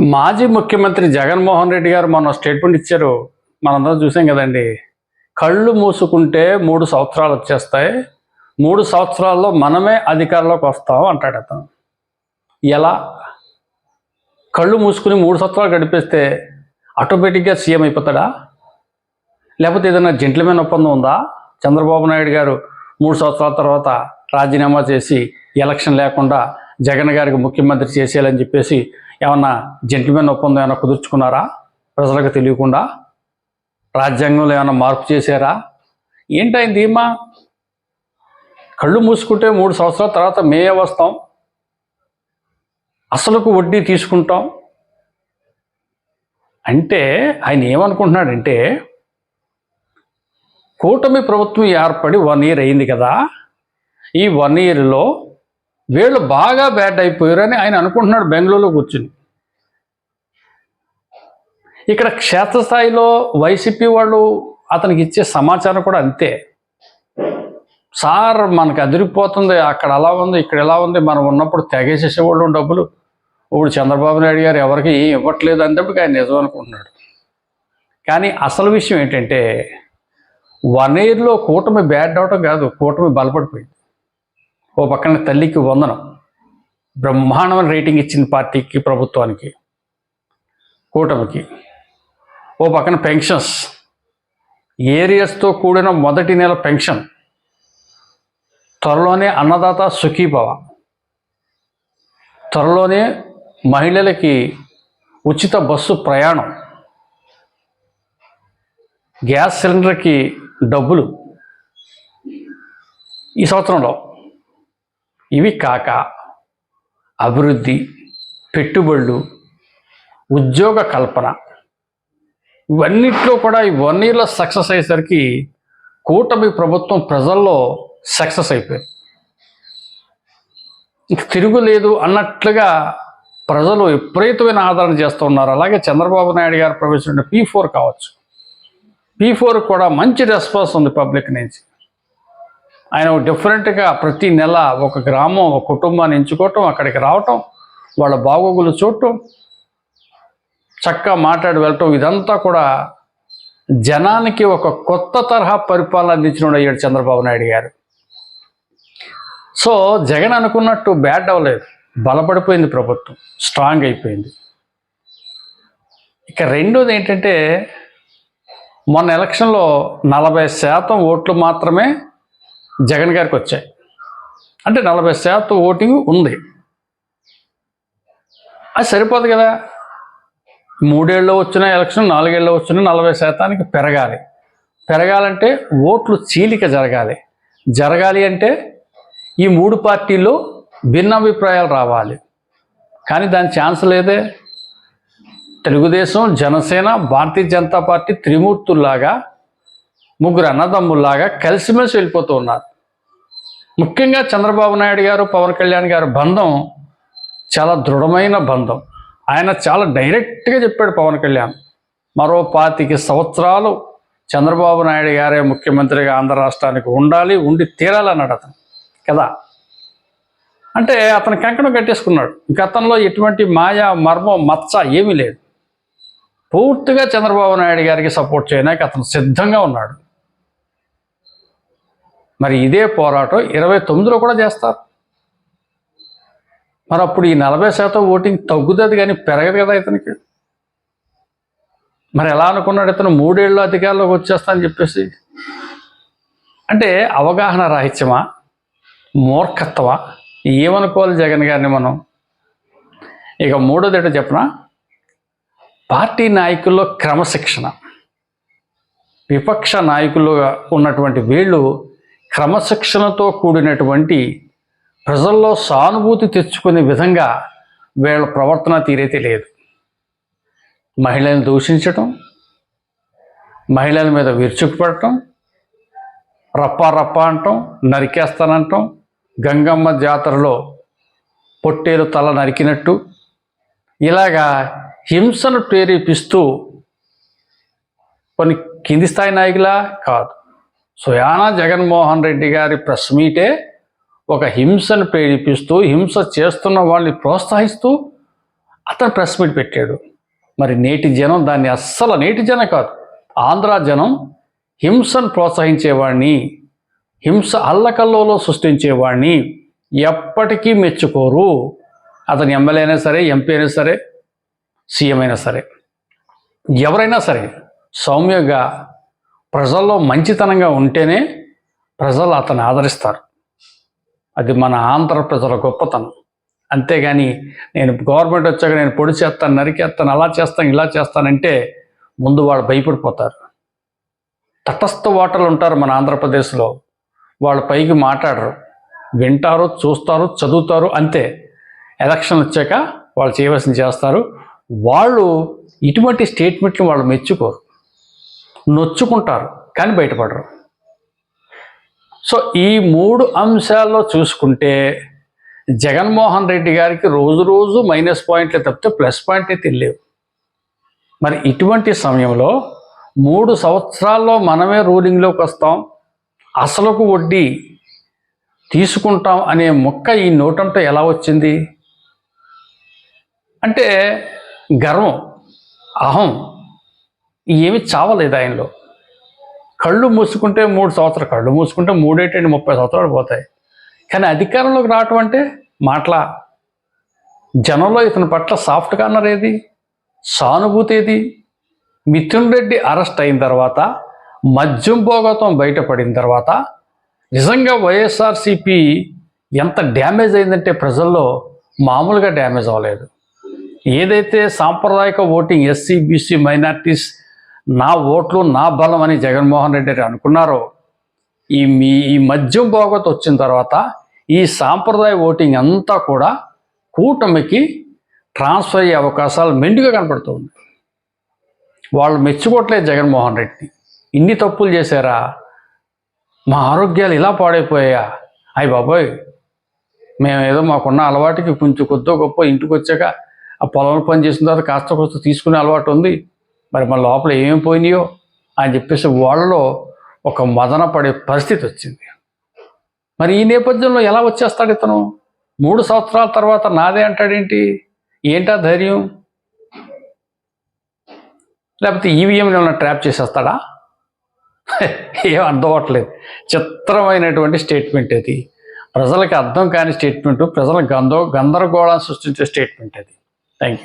మాజీ ముఖ్యమంత్రి జగన్మోహన్ రెడ్డి గారు మొన్న స్టేట్మెంట్ ఇచ్చారు. మనందరం చూసాం కదండి. కళ్ళు మూసుకుంటే మూడు సంవత్సరాలు వచ్చేస్తాయి. మూడు సంవత్సరాల్లో మనమే అధికారంలోకి వస్తాం అంటాడు అతను. ఎలా? కళ్ళు మూసుకుని మూడు సంవత్సరాలు గడిపేస్తే ఆటోమేటిక్గా సీఎం అయిపోతాడా? లేకపోతే ఏదైనా జెంట్లమైన ఒప్పందం ఉందా? చంద్రబాబు నాయుడు గారు మూడు సంవత్సరాల తర్వాత రాజీనామా చేసి ఎలక్షన్ లేకుండా జగన్ గారికి ముఖ్యమంత్రి చేసేయాలని చెప్పేసి ఏమన్నా జెంట్లమెన్ ఒప్పందం ఏమైనా కుదుర్చుకున్నారా? ప్రజలకు తెలియకుండా? రాజ్యాంగంలో ఏమైనా మార్పు చేశారా? ఏంటైంది ధీమా కళ్ళు మూసుకుంటే మూడు సంవత్సరాల తర్వాత మేయే వస్తాం. అసలుకు వడ్డీ తీసుకుంటాం. అంటే ఆయన ఏమనుకుంటున్నాడంటే కూటమి ప్రభుత్వం ఏర్పడి వన్ ఇయర్ అయింది కదా. ఈ వన్ ఇయర్లో వీళ్ళు బాగా బ్యాడ్ అయిపోయారని ఆయన అనుకుంటున్నాడు బెంగళూరులో కూర్చుని. ఇక్కడ క్షేత్రస్థాయిలో వైసీపీ వాళ్ళు అతనికి ఇచ్చే సమాచారం కూడా అంతే. సార్ మనకు అదిరిపోతుంది అక్కడ అలా ఉంది ఇక్కడ ఎలా ఉంది మనం ఉన్నప్పుడు తెగేసేసేవాళ్ళు డబ్బులు. ఇప్పుడు చంద్రబాబు నాయుడు గారు ఎవరికి ఏం ఇవ్వట్లేదు అన్నప్పుడు ఆయన నిజం అనుకుంటున్నాడు. కానీ అసలు విషయం ఏంటంటే వన్ ఇయర్లో కూటమి బ్యాడ్ అవటం కాదు కూటమి బలపడిపోయింది. ఓ పక్కన తల్లికి వందనం. బ్రహ్మాండమైన రేటింగ్ ఇచ్చింది పార్టీకి ప్రభుత్వానికి కూటమికి. ఓ పక్కన పెన్షన్స్. ఏరియాస్తో కూడిన మొదటి నెల పెన్షన్. త్వరలోనే అన్నదాత సుఖీభవ. త్వరలోనే మహిళలకి ఉచిత బస్సు ప్రయాణం. గ్యాస్ సిలిండర్కి డబ్బులు. ఈ సంవత్సరంలో ఇవి కాక అభివృద్ధి పెట్టుబడులు ఉద్యోగ కల్పన. ఇవన్నిట్లో కూడా ఈ వన్ ఇయర్లో సక్సెస్ అయ్యేసరికి కూటమి ప్రభుత్వం ప్రజల్లో సక్సెస్ అయిపోయింది. ఇంక తిరుగులేదు అన్నట్లుగా ప్రజలు విపరీతమైన ఆదరణ చేస్తూ ఉన్నారు. అలాగే చంద్రబాబు నాయుడు గారు ప్రవేశించిన పీ ఫోర్ కావచ్చు. పీ ఫోర్ కూడా మంచి రెస్పాన్స్ ఉంది పబ్లిక్ నుంచి. ఆయన డిఫరెంట్గా ప్రతి నెల ఒక గ్రామం ఒక కుటుంబాన్ని ఎంచుకోవటం అక్కడికి రావటం వాళ్ళ బాగోగులు చూడటం చక్కగా మాట్లాడి వెళ్ళటం ఇదంతా కూడా జనానికి ఒక కొత్త తరహా పరిపాలన అందించిన అయ్యాడు చంద్రబాబు నాయుడు గారు. సో జగన్ అనుకున్నట్టు బ్యాడ్ అవ్వలేదు. బలపడిపోయింది ప్రభుత్వం. స్ట్రాంగ్ అయిపోయింది. ఇక రెండోది ఏంటంటే మొన్న ఎలక్షన్లో నలభై శాతం ఓట్లు మాత్రమే జగన్ గారికి వచ్చాయి. అంటే నలభై శాతం ఓటింగ్ ఉంది. అది సరిపోదు కదా. మూడేళ్ళు వచ్చిన ఎలక్షన్ నాలుగేళ్ళు వచ్చిన నలభై శాతానికి పెరగాలి. పెరగాలంటే ఓట్లు చీలిక జరగాలి. జరగాలి అంటే ఈ మూడు పార్టీల్లో భిన్నాభిప్రాయాలు రావాలి. కానీ దాని ఛాన్స్ లేదే. తెలుగుదేశం జనసేన భారతీయ జనతా పార్టీ త్రిమూర్తుల్లాగా ముగ్గురు అన్నదమ్ముల్లాగా కలిసిమెలిసి వెళ్ళిపోతూ ఉన్నారు. ముఖ్యంగా చంద్రబాబు నాయుడు గారు పవన్ కళ్యాణ్ గారి బంధం చాలా దృఢమైన బంధం. ఆయన చాలా డైరెక్ట్గా చెప్పాడు పవన్ కళ్యాణ్. మరో పాతిక సంవత్సరాలు చంద్రబాబు నాయుడు గారే ముఖ్యమంత్రిగా ఆంధ్ర రాష్ట్రానికి ఉండాలి ఉండి తీరాలన్నాడు అతను. కదా? అంటే అతను కంకణం కట్టేసుకున్నాడు. ఇంక ఎటువంటి మాయా మర్మం మచ్చ ఏమీ లేదు. పూర్తిగా చంద్రబాబు నాయుడు గారికి సపోర్ట్ చేయడానికి అతను సిద్ధంగా ఉన్నాడు. మరి ఇదే పోరాటం ఇరవై తొమ్మిదిలో కూడా చేస్తారు. మరి అప్పుడు ఈ నలభై శాతం ఓటింగ్ తగ్గుతుంది కానీ పెరగదు కదా ఇతనికి. మరి ఎలా అనుకున్నాడు ఇతను? మూడేళ్ళు అధికారంలోకి వచ్చేస్తా అని చెప్పేసి. అంటే అవగాహన రాహిత్యమా మూర్ఖత్వమా? ఏమనుకోవాలి జగన్ గారిని మనం? ఇక మూడోది ఏంటో చెప్పిన? పార్టీ నాయకుల్లో క్రమశిక్షణ. విపక్ష నాయకులుగా ఉన్నటువంటి వీళ్ళు క్రమశిక్షణతో కూడినటువంటి ప్రజల్లో సానుభూతి తెచ్చుకునే విధంగా వీళ్ళ ప్రవర్తన తీరైతే లేదు. మహిళలను దూషించటం మహిళల మీద విరుచుకుపడటం రప్పా రప్పా అంటాం నరికేస్తానంటాం గంగమ్మ జాతరలో పొట్టేలు తల నరికినట్టు ఇలాగా హింసను ప్రేరేపిస్తూ కొన్ని కింది స్థాయి నాయకులా కాదు. సుయానా జగన్మోహన్ రెడ్డి గారి ప్రెస్ మీటే ఒక హింసను ప్రేరేపిస్తూ హింస చేస్తున్న వాళ్ళని ప్రోత్సహిస్తూ అతను ప్రెస్ మీట్ పెట్టాడు. మరి నేటి జనం దాన్ని అస్సలు నేటి జనం కాదు ఆంధ్ర జనం హింసను ప్రోత్సహించేవాడిని హింస అల్లకల్లోలో సృష్టించేవాడిని ఎప్పటికీ మెచ్చుకోరు. అతను ఎమ్మెల్యే అయినా సరే ఎంపీ అయినా సరే సీఎం అయినా సరే ఎవరైనా సరే సౌమ్యంగా ప్రజల్లో మంచితనంగా ఉంటేనే ప్రజలు అతన్ని ఆదరిస్తారు. అది మన ఆంధ్ర ప్రజల గొప్పతనం. అంతేగాని నేను గవర్నమెంట్ వచ్చాక నేను పొడి చేస్తాను నరికేస్తాను అలా చేస్తాను ఇలా చేస్తానంటే ముందు వాళ్ళు భయపడిపోతారు. తటస్థ ఓటర్లు ఉంటారు మన ఆంధ్రప్రదేశ్లో. వాళ్ళ పైకి మాట్లాడరు. వింటారు చూస్తారు చదువుతారు అంతే. ఎలక్షన్ వచ్చాక వాళ్ళు చేయవలసింది చేస్తారు. వాళ్ళు ఇటువంటి స్టేట్మెంట్లు వాళ్ళు మెచ్చుకోరు. నొచ్చుకుంటారు కానీ బయటపడరు. సో ఈ మూడు అంశాల్లో చూసుకుంటే జగన్మోహన్ రెడ్డి గారికి రోజు రోజు మైనస్ పాయింట్లు తప్పితే ప్లస్ పాయింట్ అయితే మరి ఇటువంటి సమయంలో మూడు సంవత్సరాల్లో మనమే రూలింగ్లోకి వస్తాం అసలుకు వడ్డీ తీసుకుంటాం అనే మొక్క ఈ నోటంతో ఎలా వచ్చింది? అంటే గర్వం అహం ఏమి చావలేదు ఆయనలో. కళ్ళు మూసుకుంటే మూడు సంవత్సరాలు కళ్ళు మూసుకుంటే మూడేటండి ముప్పై సంవత్సరాలు పోతాయి. కానీ అధికారంలోకి రావటం అంటే మాటల. జనంలో ఇతని పట్ల సాఫ్ట్ కార్నర్ ఏది? సానుభూతి ఏది? మిథున్ రెడ్డి అరెస్ట్ అయిన తర్వాత మద్యం భోగతం బయటపడిన తర్వాత నిజంగా వైఎస్ఆర్సిపి ఎంత డ్యామేజ్ అయిందంటే ప్రజల్లో మామూలుగా డ్యామేజ్ అవ్వలేదు. ఏదైతే సాంప్రదాయక ఓటింగ్ ఎస్సీ బీసీ మైనార్టీస్ నా ఓట్లు నా బలం అని జగన్మోహన్ రెడ్డి గారు అనుకున్నారో ఈ మీ ఈ మద్యం భోగత వచ్చిన తర్వాత ఈ సాంప్రదాయ ఓటింగ్ అంతా కూడా కూటమికి ట్రాన్స్ఫర్ అయ్యే అవకాశాలు మెండుగా కనపడుతుంది వాళ్ళు మెచ్చుకోవట్లేదు జగన్మోహన్ రెడ్డిని. ఇన్ని తప్పులు చేశారా? మా ఆరోగ్యాలు ఇలా పాడైపోయాయా? అయ్యి బాబోయ్ మేము ఏదో మాకున్న అలవాటుకి కొంచెం కొద్దో గొప్ప ఇంటికి వచ్చాక ఆ పొలంలో పని చేసిన తర్వాత కాస్త కొంత తీసుకునే అలవాటు ఉంది. మరి మన లోపల ఏం పోయినాయో అని చెప్పేసి వాళ్ళలో ఒక మదన పడే పరిస్థితి వచ్చింది. మరి ఈ నేపథ్యంలో ఎలా వచ్చేస్తాడు ఇతను? మూడు సంవత్సరాల తర్వాత నాదే అంటాడేంటి ఏంటా? ధైర్యం? లేకపోతే ఈవీఎంని ఏమైనా ట్రాప్ చేసేస్తాడా? ఏం అర్థం అవ్వట్లేదు. చిత్రమైనటువంటి స్టేట్మెంట్ అది. ప్రజలకు అర్థం కాని స్టేట్మెంట్ ప్రజల గందో గందరగోళాన్ని సృష్టించే స్టేట్మెంట్ అది. Thank you